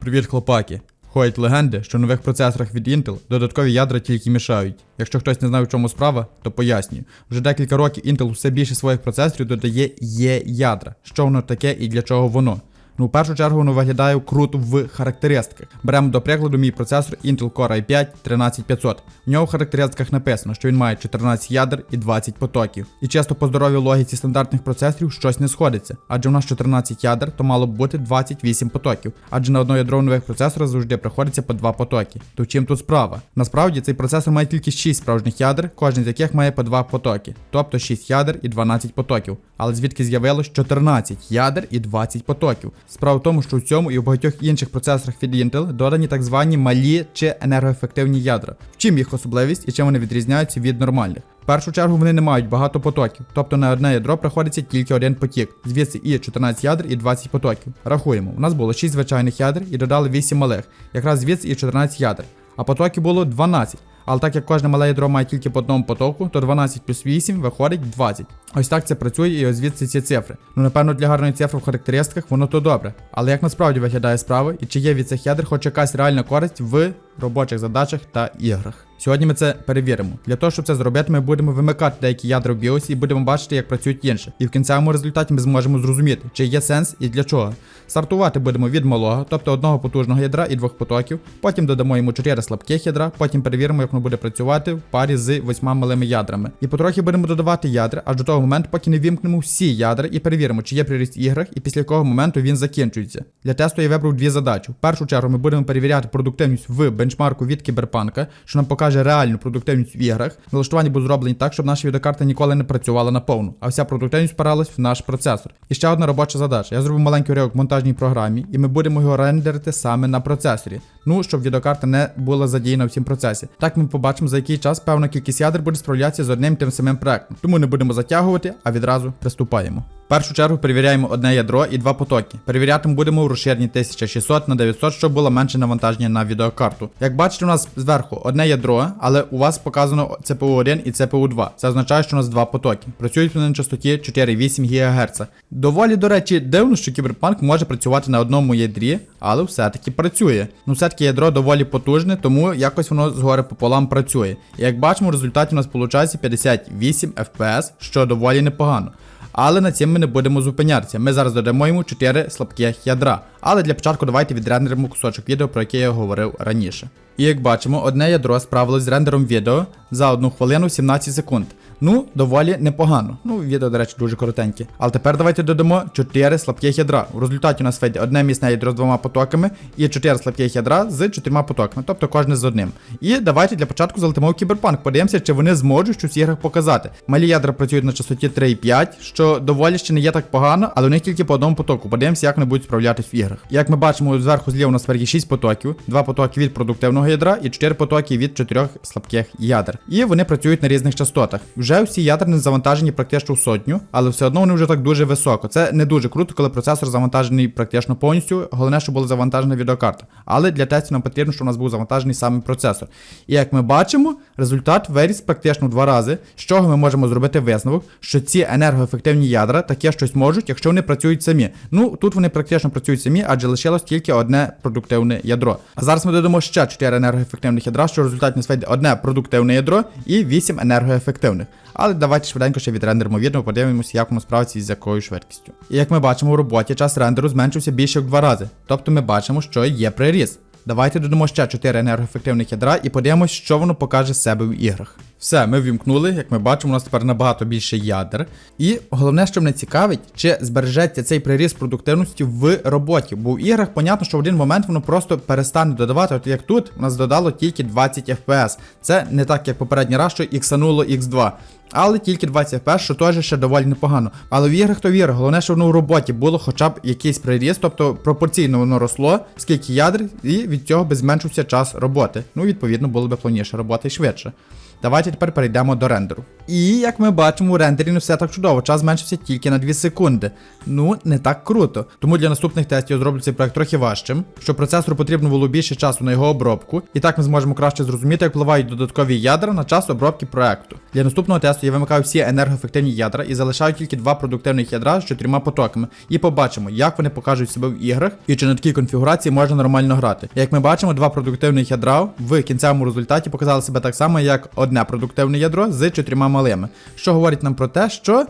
Привіт, хлопаки! Ходять легенди, що в нових процесорах від Intel додаткові ядра тільки мішають. Якщо хтось не знає, в чому справа, то пояснюю. Вже декілька років Intel все більше своїх процесорів додає є ядра. Що воно таке і для чого воно? Ну, в першу чергу воно виглядає круто в характеристиках. Беремо до прикладу мій процесор Intel Core i5 13500. В нього в характеристиках написано, що він має 14 ядер і 20 потоків. І часто по здоровій логіці стандартних процесорів щось не сходиться. Адже в нас 14 ядер, то мало б бути 28 потоків. Адже на одно ядро нових процесорах завжди приходиться по 2 потоки. То чим тут справа? Насправді цей процесор має тільки 6 справжніх ядер, кожен з яких має по 2 потоки, тобто 6 ядер і 12 потоків. Але звідки з'явилось 14 ядер і 20 потоків? Справа в тому, що в цьому і в багатьох інших процесорах від Intel додані так звані малі чи енергоефективні ядра. В чим їх особливість і чим вони відрізняються від нормальних? В першу чергу вони не мають багато потоків, тобто на одне ядро приходиться тільки один потік. Звідси і 14 ядер і 20 потоків. Рахуємо, у нас було 6 звичайних ядер і додали 8 малих. Якраз звідси і 14 ядер. А потоків було 12. Але так як кожне мале ядро має тільки по одному потоку, то 12 плюс 8 виходить 20. Ось так це працює і ось звідси ці цифри. Ну напевно для гарної цифри в характеристиках воно то добре. Але як насправді виглядає справа і чи є від цих ядер хоч якась реальна користь в робочих задачах та іграх? Сьогодні ми це перевіримо. Для того, щоб це зробити, ми будемо вимикати деякі ядра в біосі і будемо бачити, як працюють інші. І в кінцевому результаті ми зможемо зрозуміти, чи є сенс і для чого. Стартувати будемо від малого, тобто одного потужного ядра і двох потоків. Потім додамо йому 4 слабких ядра, потім перевіримо, як воно буде працювати в парі з 8 малими ядрами. І потрохи будемо додавати ядра аж до того моменту, поки не вімкнемо всі ядра і перевіримо, чи є приріст в іграх і після якого моменту він закінчується. Для тесту я вибрав дві задачі. В першу чергу ми будемо перевіряти продуктивність в бенчмарку від кіберпанка, що нам покаже реальну продуктивність в іграх. Налаштування будуть зроблені так, щоб наша відеокарта ніколи не працювала наповну, а вся продуктивність впиралась в наш процесор. І ще одна робоча задача. Я зробив маленький уривок в монтажній програмі, і ми будемо його рендерити саме на процесорі. Ну, щоб відеокарта не була задіяна в цьому процесі. Так ми побачимо, за який час певна кількість ядер буде справлятися з одним тим самим проектом. Тому не будемо затягувати, а відразу приступаємо. Першу чергу перевіряємо одне ядро і два потоки. Перевіряти будемо в розширенні 1600 на 900, щоб було менше навантаження на відеокарту. Як бачите, у нас зверху одне ядро, але у вас показано CPU1 і CPU2. Це означає, що у нас два потоки. Працюють вони на частоті 4,8 ГГц. Доволі, до речі, дивно, що кіберпанк може працювати на одному ядрі, але все-таки працює. Ну, все-таки ядро доволі потужне, тому якось воно згори пополам працює. І як бачимо, в результаті у нас виходить 58 FPS, що доволі непогано. Але на цим ми не будемо зупинятися. Ми зараз додамо йому 4 слабких ядра. Але для початку давайте відрендеримо кусочок відео, про яке я говорив раніше. І як бачимо, одне ядро справилось з рендером відео за 1 хвилину 17 секунд. Ну, доволі непогано. Ну, відео, до речі, дуже коротеньке. Але тепер давайте додамо 4 слабких ядра. В результаті у нас вийде одне місне ядро з двома потоками і 4 слабких ядра з 4 потоками, тобто кожне з одним. І давайте для початку залетимо в кіберпанк. Подивимося, чи вони зможуть щось в іграх показати. Малі ядра працюють на частоті 3,5, що доволі ще не є так погано, але у них тільки по одному потоку. Подивимося, як вони будуть справлятись в іграх. Як ми бачимо, зверху зліва у нас є 6 потоків, 2 потоки від продуктивного ядра і 4 потоки від 4 слабких ядер. І вони працюють на різних частотах. Вже всі ядра не завантажені практично в сотню, але все одно вони вже так дуже високо. Це не дуже круто, коли процесор завантажений практично повністю. Головне, щоб була завантажена відеокарта. Але для тестів нам потрібно, щоб у нас був завантажений саме процесор. І як ми бачимо, результат виріс практично в два рази, з чого ми можемо зробити висновок, що ці енергоефективні ядра таке щось можуть, якщо вони працюють самі. Ну тут вони практично працюють самі, адже лишилось тільки одне продуктивне ядро. А зараз ми додамо ще 4 енергоефективних ядра, що в результаті нас вийде одне продуктивне ядро і 8 енергоефективних. Але давайте швиденько ще відрендеримо відео, подивимося, як воно справиться з якою швидкістю. І як ми бачимо у роботі, час рендеру зменшився більше як два рази. Тобто ми бачимо, що є приріст. Давайте додамо ще 4 енергоефективних ядра і подивимось, що воно покаже себе в іграх. Все, ми ввімкнули, як ми бачимо, у нас тепер набагато більше ядер. І головне, що мене цікавить, чи збережеться цей приріст продуктивності в роботі. Бо в іграх, понятно, що в один момент воно просто перестане додавати. От як тут, у нас додало тільки 20 FPS. Це не так, як попередній раз, що іксануло X2. Але тільки 20 FPS, що теж ще доволі непогано. Але в іграх то віра, головне, що воно в роботі було хоча б якийсь приріст, тобто пропорційно воно росло, скільки ядер, і від цього би зменшився час роботи. Ну, відповідно, було б плавніше роботи і швидше. Давайте тепер перейдемо до рендеру. І як ми бачимо, у рендері не все так чудово. Час зменшився тільки на 2 секунди. Ну, не так круто. Тому для наступних тестів я зроблю цей проект трохи важчим, щоб процесору потрібно було більше часу на його обробку. І так ми зможемо краще зрозуміти, як впливають додаткові ядра на час обробки проекту. Для наступного тесту я вимикаю всі енергоефективні ядра і залишаю тільки два продуктивних ядра з чотирма потоками. І побачимо, як вони покажуть себе в іграх і чи на такій конфігурації можна нормально грати. Як ми бачимо, два продуктивних ядра в кінцевому результаті показали себе так само, як одне продуктивне ядро з чотирма малими. Що говорить нам про те, що.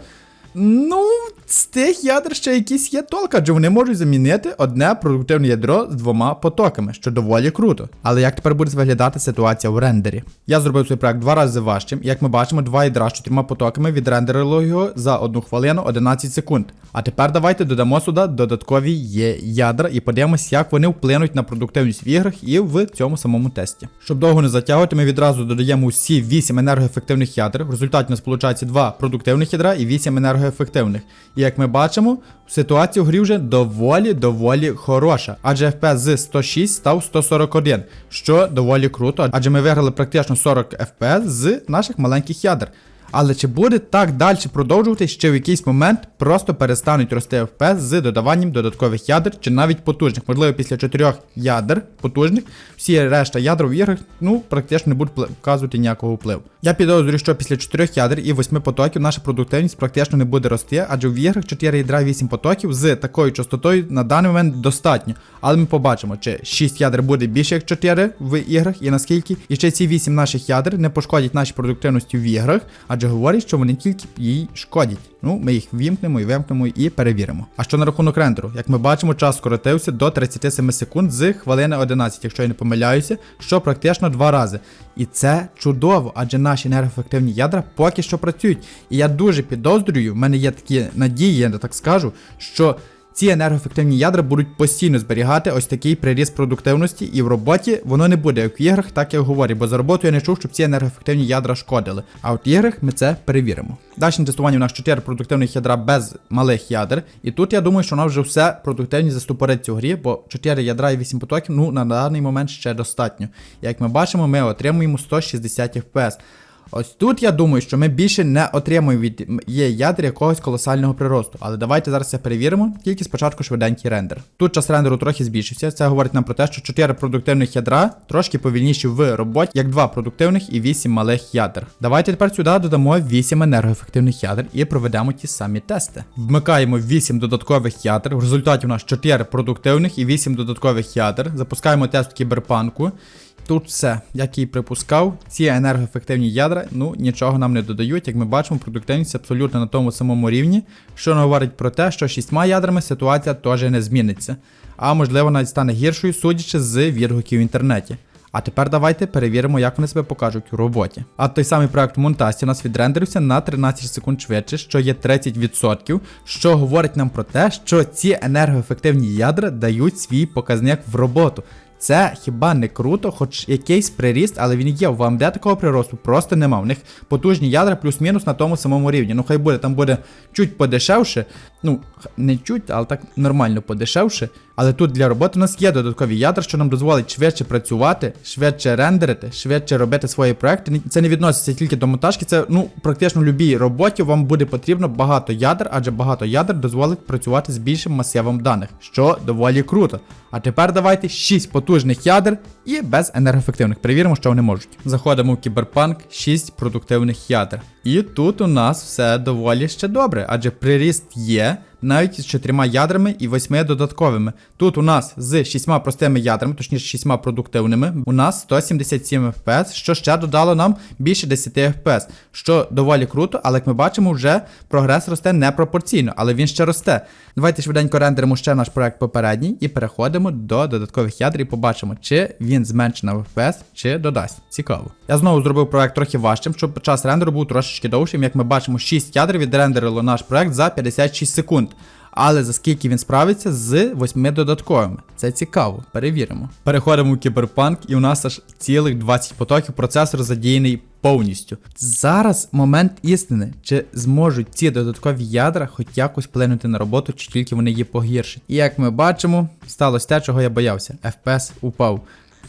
Ну, з тих ядер ще якісь є толк, адже вони можуть замінити одне продуктивне ядро з двома потоками, що доволі круто. Але як тепер буде виглядати ситуація в рендері? Я зробив цей проект два рази важчим, і як ми бачимо, два ядра з чотирма потоками відрендерило його за одну хвилину 11 секунд. А тепер давайте додамо сюди додаткові є ядра і подивимось, як вони вплинуть на продуктивність в іграх і в цьому самому тесті. Щоб довго не затягувати, ми відразу додаємо усі 8 енергоефективних ядер. В результаті у нас виходить 2 продуктивних ядра і 8 енергоефективних. І як ми бачимо, ситуація в грі вже доволі доволі хороша. Адже FPS з 106 став 141, що доволі круто, адже ми виграли практично 40 FPS з наших маленьких ядер. Але чи буде так далі продовжувати, що в якийсь момент просто перестануть рости FPS з додаванням додаткових ядер чи навіть потужних? Можливо, після чотирьох ядер потужних, всі решта ядер в іграх ну практично не будуть вказувати ніякого впливу. Я підозрюю, що після чотирьох ядер і восьми потоків наша продуктивність практично не буде рости, адже в іграх 4 ядра і 8 потоків з такою частотою на даний момент достатньо. Але ми побачимо, чи 6 ядер буде більше як 4 в іграх і наскільки. І ще ці 8 наших ядер не пошкодять нашій продуктивності в іграх, говорять, що вони тільки їй шкодять. Ну, ми їх вімкнемо і вимкнемо і перевіримо. А що на рахунок рендеру? Як ми бачимо, час скоротився до 37 секунд з хвилини 11, якщо я не помиляюся, що практично два рази. І це чудово, адже наші енергоефективні ядра поки що працюють. І я дуже підозрюю, в мене є такі надії, я так скажу, що. Ці енергоефективні ядра будуть постійно зберігати ось такий приріст продуктивності, і в роботі воно не буде як в іграх, так як говорю, бо за роботу я не чув, щоб ці енергоефективні ядра шкодили. А от в іграх ми це перевіримо. Далі на тестуванні у нас 4 продуктивних ядра без малих ядер. І тут я думаю, що у вже все продуктивність заступорить цю грі, бо 4 ядра і 8 потоків, ну на даний момент ще достатньо. Як ми бачимо, ми отримуємо 160 FPS. Ось тут я думаю, що ми більше не отримуємо від є ядер якогось колосального приросту. Але давайте зараз це перевіримо, тільки спочатку швиденький рендер. Тут час рендеру трохи збільшився. Це говорить нам про те, що 4 продуктивних ядра трошки повільніші в роботі, як 2 продуктивних і 8 малих ядер. Давайте тепер сюди додамо 8 енергоефективних ядер і проведемо ті самі тести. Вмикаємо 8 додаткових ядер. В результаті у нас 4 продуктивних і 8 додаткових ядер. Запускаємо тест кіберпанку. Тут все, як і припускав, ці енергоефективні ядра ну нічого нам не додають. Як ми бачимо, продуктивність абсолютно на тому самому рівні, що говорить про те, що шістьма ядрами ситуація теж не зміниться, а можливо навіть стане гіршою, судячи з відгуків в інтернеті. А тепер давайте перевіримо, як вони себе покажуть у роботі. А той самий проект Монтасті у нас відрендерився на 13 секунд швидше, що є 30%, що говорить нам про те, що ці енергоефективні ядра дають свій показник в роботу. Це хіба не круто, хоч якийсь приріст, але він є. В AMD такого приросту просто нема. У них потужні ядра плюс-мінус на тому самому рівні. Ну хай буде, там буде чуть подешевше. Ну, не чуть, але так нормально подешевше. Але тут для роботи у нас є додаткові ядра, що нам дозволить швидше працювати, швидше рендерити, швидше робити свої проекти. Це не відноситься тільки до монтажки, це ну практично в будь-якій роботі вам буде потрібно багато ядер, адже багато ядер дозволить працювати з більшим масивом даних, що доволі круто. А тепер давайте 6 потужних ядер і без енергоефективних. Перевіримо, що вони можуть. Заходимо в кіберпанк, 6 продуктивних ядер. І тут у нас все доволі ще добре, адже приріст є. Навіть з чотирма ядрами і восьми додатковими. Тут у нас з шістьма простими ядрами, точніше шістьма продуктивними, у нас 177 FPS, що ще додало нам більше 10 FPS, що доволі круто, але як ми бачимо, вже прогрес росте непропорційно, але він ще росте. Давайте швиденько рендеримо ще наш проект попередній і переходимо до додаткових ядер і побачимо, чи він зменшить на FPS, чи додасть. Цікаво. Я знову зробив проект трохи важчим, щоб час рендеру був трошечки довшим. Як ми бачимо, 6 ядер відрендерило наш проект за 56 секунд. Але за скільки він справиться з 8 додатковими. Це цікаво, перевіримо. Переходимо в кіберпанк, і у нас аж цілих 20 потоків процесор задіяний повністю. Зараз момент істини, чи зможуть ці додаткові ядра хоч якось вплинути на роботу, чи тільки вони її погіршать. І як ми бачимо, сталося те, чого я боявся. FPS упав.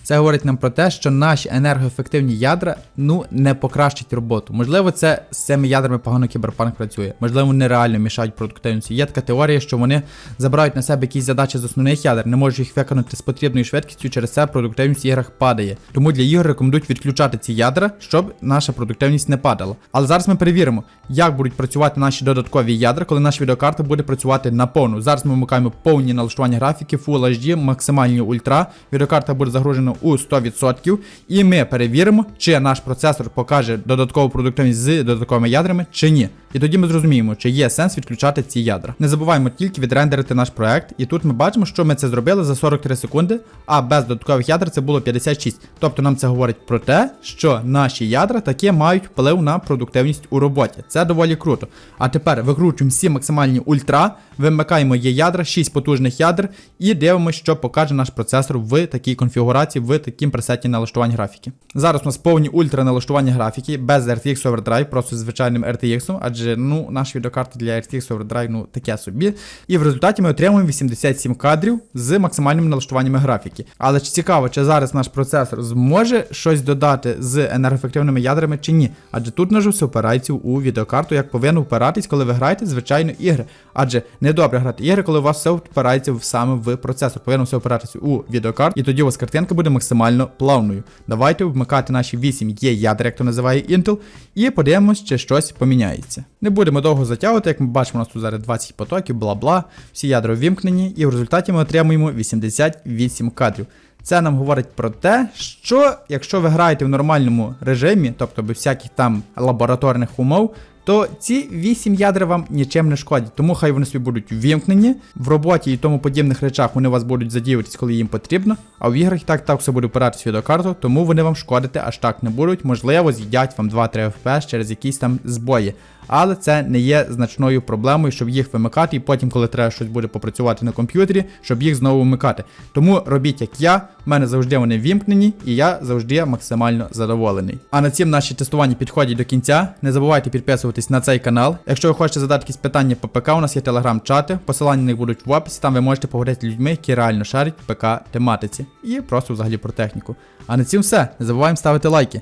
Це говорить нам про те, що наші енергоефективні ядра ну не покращать роботу. Можливо, це з цими ядрами погано кіберпанк працює. Можливо, вони реально мішають продуктивності. Є така теорія, що вони забирають на себе якісь задачі з основних ядер, не можуть їх виконати з потрібною швидкістю, через це продуктивність в іграх падає. Тому для ігор рекомендують відключати ці ядра, щоб наша продуктивність не падала. Але зараз ми перевіримо, як будуть працювати наші додаткові ядра, коли наша відеокарта буде працювати на повну. Зараз ми вмикаємо повні налаштування графіки, Full HD, максимальні ультра. Відеокарта буде загружена у 100%. І ми перевіримо, чи наш процесор покаже додаткову продуктивність з додатковими ядрами, чи ні. І тоді ми зрозуміємо, чи є сенс відключати ці ядра. Не забуваємо тільки відрендерити наш проект, і тут ми бачимо, що ми це зробили за 43 секунди, а без додаткових ядер це було 56. Тобто нам це говорить про те, що наші ядра таки мають вплив на продуктивність у роботі. Це доволі круто. А тепер викручуємо всі максимальні ультра, вимикаємо є ядра, 6 потужних ядер, і дивимося, що покаже наш процесор в такій конфігурації, в таким пресеті налаштувань графіки. Зараз у нас повні ультра налаштування графіки без RTX Overdrive, просто з звичайним RTX, адже ну, наша відеокарта для RTX Overdrive ну, таке собі. І в результаті ми отримуємо 87 кадрів з максимальними налаштуваннями графіки. Але чи цікаво, чи зараз наш процесор зможе щось додати з енергоефективними ядрами чи ні? Адже тут нажу все опирається у відеокарту, як повинно впиратись, коли ви граєте звичайно ігри. Адже недобре грати ігри, коли у вас все впирається саме в процесор. Повинно все опиратися у відеокарту, і тоді у вас картинка буде максимально плавною. Давайте вмикати наші 8 є ядер, як то називає Intel, і подивимось, чи щось поміняється. Не будемо довго затягувати, як ми бачимо, у нас тут зараз 20 потоків, бла-бла, всі ядра ввімкнені, і в результаті ми отримуємо 88 кадрів. Це нам говорить про те, що якщо ви граєте в нормальному режимі, тобто без всяких там лабораторних умов, то ці 8 ядер вам нічим не шкодять. Тому хай вони собі будуть ввімкнені в роботі і тому подібних речах вони вас будуть задіюватись, коли їм потрібно. А в іграх і так так все буде опиратися відеокарту, тому вони вам шкодити аж так не будуть. Можливо, з'їдять вам 2-3 FPS через якісь там збої. Але це не є значною проблемою, щоб їх вимикати, і потім, коли треба щось буде попрацювати на комп'ютері, щоб їх знову вмикати. Тому робіть як я, в мене завжди вони вімкнені, і я завжди максимально задоволений. А на цім наші тестування підходять до кінця. Не забувайте підписуватись на цей канал. Якщо ви хочете задати якісь питання по ПК, у нас є телеграм-чати, посилання на них будуть в описі, там ви можете поговорити з людьми, які реально шарять ПК тематиці. І просто взагалі про техніку. А на цьому все. Не забуваємо ставити лайки.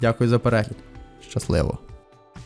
Дякую за перегляд. Щасливо!